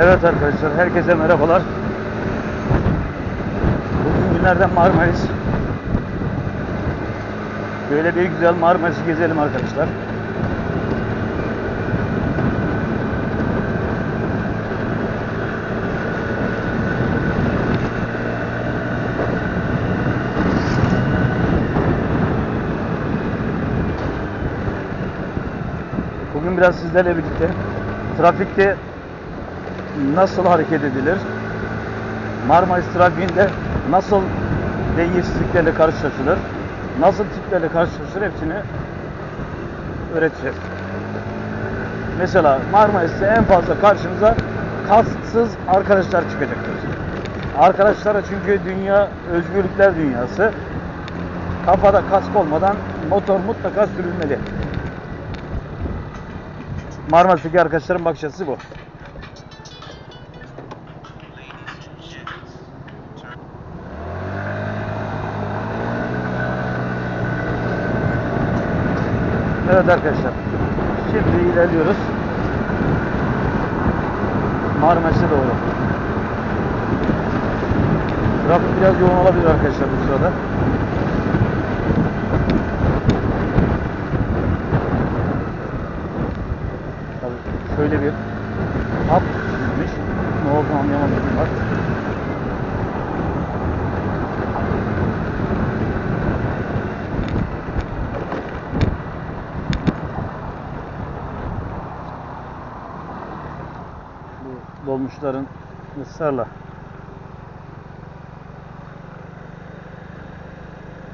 Evet arkadaşlar, herkese merhabalar. Bugün günlerden Marmaris. Böyle bir güzel Marmaris'i gezelim arkadaşlar. Bugün biraz sizlerle birlikte trafikte nasıl hareket edilir? Marmaris trafiğinde nasıl dengesizliklerle karşılaşılır? Nasıl tiplerle karşılaşılır? Hepsini öğreteceğiz. Mesela Marmaris'te en fazla karşınıza kasksız arkadaşlar çıkacaktır. Arkadaşlara çünkü dünya özgürlükler dünyası. Kafada kask olmadan motor mutlaka sürülmeli. Marmaris'teki arkadaşların bakış açısı bu. Evet arkadaşlar. Şimdi ilerliyoruz. Marmaris'e doğru. Trafik biraz yoğun olabilir arkadaşlar bu sırada. Tabii şöyle bir hat çizilmiş. Ne olduğunu anlayamadım var. Dolmuşların ısrarla